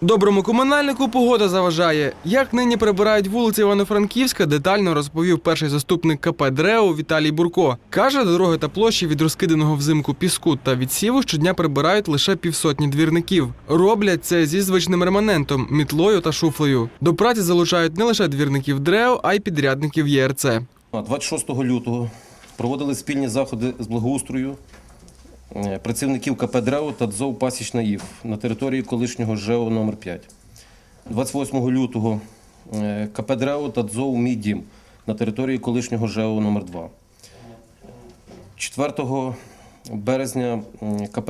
Доброму комунальнику погода заважає. Як нині прибирають вулиці Івано-Франківська, детально розповів перший заступник КП ДРЕУ Віталій Бурко. Каже, дороги та площі від розкиданого взимку піску та відсіву щодня прибирають лише півсотні двірників. Роблять це зі звичним реманентом, мітлою та шуфлею. До праці залучають не лише двірників ДРЕУ, а й підрядників ЄРЦ. А 26 лютого проводили спільні заходи з благоустрою працівників КП «Древо» та ДЗОВ «Пасічна ІВ» на території колишнього ЖЕО номер 5 28 лютого е, КП та ДЗОВ «Мій дім» на території колишнього ЖЕО номер 2 4 березня КП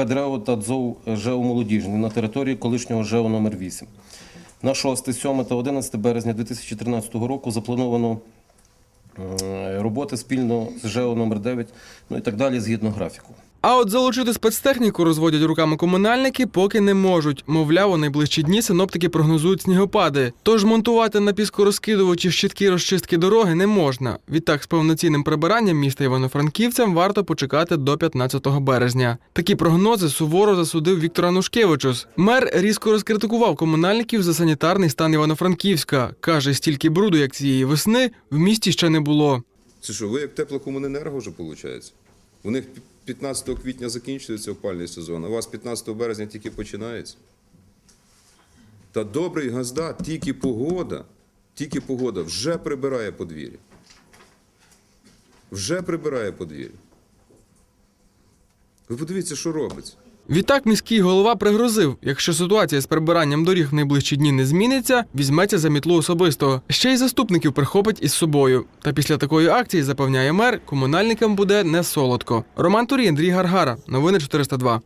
та ДЗОВ ЖЕО «Молодіжний» на території колишнього ЖЕО номер 8 На 6, 7 та 11 березня 2013 року заплановано е, роботи спільно з ЖЕО номер 9 ну і так далі згідно графіку. А от залучити спецтехніку розводять руками комунальники, поки не можуть. Мовляв, у найближчі дні синоптики прогнозують снігопади. Тож монтувати на піскорозкидувачі щитки розчистки дороги не можна. Відтак, з повноцінним прибиранням міста Івано-Франківцям варто почекати до 15 березня. Такі прогнози суворо засудив Віктор Анушкевичус. Мер різко розкритикував комунальників за санітарний стан Івано-Франківська. каже, стільки бруду, як цієї весни, в місті ще не було. Це що, ви як теплокомуненерго вже виходить? У них 15 квітня закінчується опальний сезон, а у вас 15 березня тільки починається. Та добрий газда, тільки погода, тільки погода вже прибирає подвір'я. Вже прибирає подвір'я. Ви подивіться, що робиться. Відтак міський голова пригрозив, якщо ситуація з прибиранням доріг в найближчі дні не зміниться, візьметься за мітлу особисто. Ще й заступників прихопить із собою. Та після такої акції запевняє мер, комунальникам буде не солодко. Роман Турій, Андрій Гаргара. Новини 402.